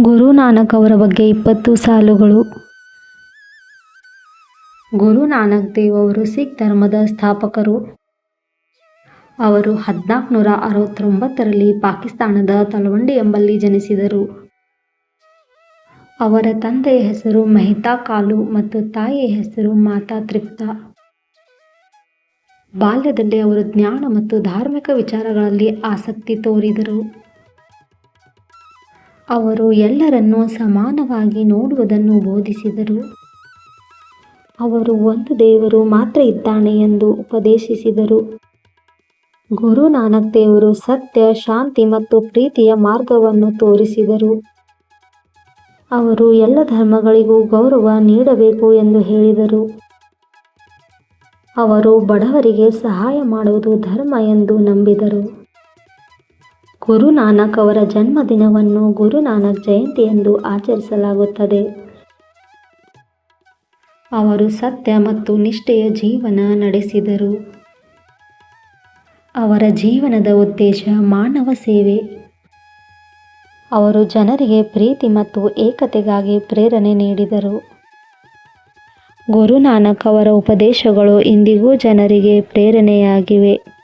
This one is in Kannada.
ಗುರು ನಾನಕ್ ಅವರ ಬಗ್ಗೆ ಇಪ್ಪತ್ತು ಸಾಲುಗಳು. ಗುರು ನಾನಕ್ ದೇವ್ ಅವರು ಸಿಖ್ ಧರ್ಮದ ಸ್ಥಾಪಕರು. ಅವರು ಹದಿನಾಲ್ಕುನೂರ ಅರವತ್ತೊಂಬತ್ತರಲ್ಲಿ ಪಾಕಿಸ್ತಾನದ ತಲವಂಡಿ ಎಂಬಲ್ಲಿ ಜನಿಸಿದರು. ಅವರ ತಂದೆಯ ಹೆಸರು ಮೆಹ್ತಾ ಕಾಲು ಮತ್ತು ತಾಯಿಯ ಹೆಸರು ಮಾತಾ ತೃಪ್ತ. ಬಾಲ್ಯದಲ್ಲಿ ಅವರು ಜ್ಞಾನ ಮತ್ತು ಧಾರ್ಮಿಕ ವಿಚಾರಗಳಲ್ಲಿ ಆಸಕ್ತಿ ತೋರಿದರು. ಅವರು ಎಲ್ಲರನ್ನೂ ಸಮಾನವಾಗಿ ನೋಡುವುದನ್ನು ಬೋಧಿಸಿದರು. ಅವರು ಒಂದು ದೇವರು ಮಾತ್ರ ಇದ್ದಾನೆ ಎಂದು ಉಪದೇಶಿಸಿದರು. ಗುರು ನಾನಕ್ ದೇವರು ಸತ್ಯ, ಶಾಂತಿ ಮತ್ತು ಪ್ರೀತಿಯ ಮಾರ್ಗವನ್ನು ತೋರಿಸಿದರು. ಅವರು ಎಲ್ಲ ಧರ್ಮಗಳಿಗೂ ಗೌರವ ನೀಡಬೇಕು ಎಂದು ಹೇಳಿದರು. ಅವರು ಬಡವರಿಗೆ ಸಹಾಯ ಮಾಡುವುದು ಧರ್ಮ ಎಂದು ನಂಬಿದರು. ಗುರು ನಾನಕ್ ಅವರ ಜನ್ಮದಿನವನ್ನು ಗುರುನಾನಕ್ ಜಯಂತಿ ಎಂದು ಆಚರಿಸಲಾಗುತ್ತದೆ. ಅವರು ಸತ್ಯ ಮತ್ತು ನಿಷ್ಠೆಯ ಜೀವನ ನಡೆಸಿದರು. ಅವರ ಜೀವನದ ಉದ್ದೇಶ ಮಾನವ ಸೇವೆ. ಅವರು ಜನರಿಗೆ ಪ್ರೀತಿ ಮತ್ತು ಏಕತೆಗಾಗಿ ಪ್ರೇರಣೆ ನೀಡಿದರು. ಗುರುನಾನಕ್ ಅವರ ಉಪದೇಶಗಳು ಇಂದಿಗೂ ಜನರಿಗೆ ಪ್ರೇರಣೆಯಾಗಿವೆ.